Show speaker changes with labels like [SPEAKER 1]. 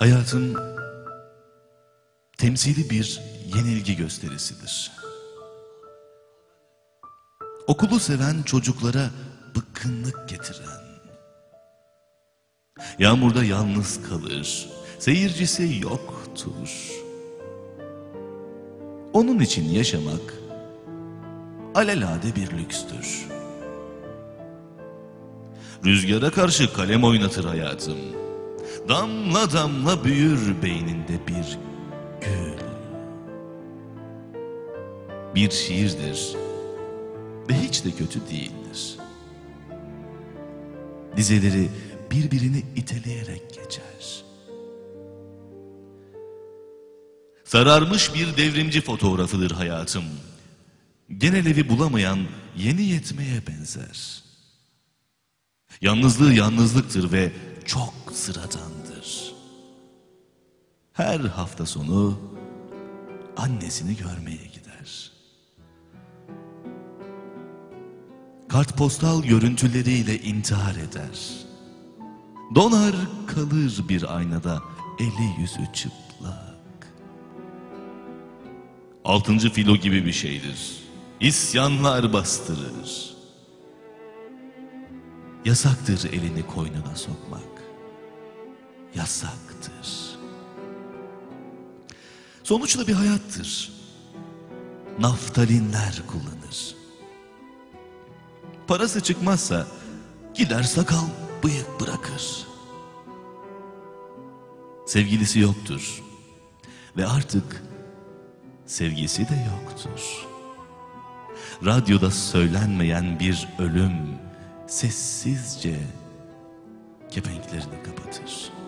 [SPEAKER 1] Hayatım temsili bir yenilgi gösterisidir. Okulu seven çocuklara bıkkınlık getiren, yağmurda yalnız kalır, seyircisi yoktur. Onun için yaşamak alelade bir lükstür. Rüzgara karşı kalem oynatır hayatım. Damla damla büyür beyninde bir gül. Bir şiirdir ve hiç de kötü değildir. Dizeleri birbirini iteleyerek geçer. Sararmış bir devrimci fotoğrafıdır hayatım. Genel evi bulamayan yeni yetmeye benzer. Yalnızlığı yalnızlıktır ve çok sıradandır. Her hafta sonu annesini görmeye gider. Kartpostal görüntüleriyle intihar eder. Donar kalır bir aynada eli yüzü çıplak. Altıncı filo gibi bir şeydir. İsyanlar bastırır. Yasaktır elini koynuna sokmak. Yasaktır. Sonuçta bir hayattır. Naftalinler kullanır. Parası çıkmazsa gider sakal bıyık bırakır. Sevgilisi yoktur. Ve artık sevgisi de yoktur. Radyoda söylenmeyen bir ölüm sessizce kepenklerini kapatır.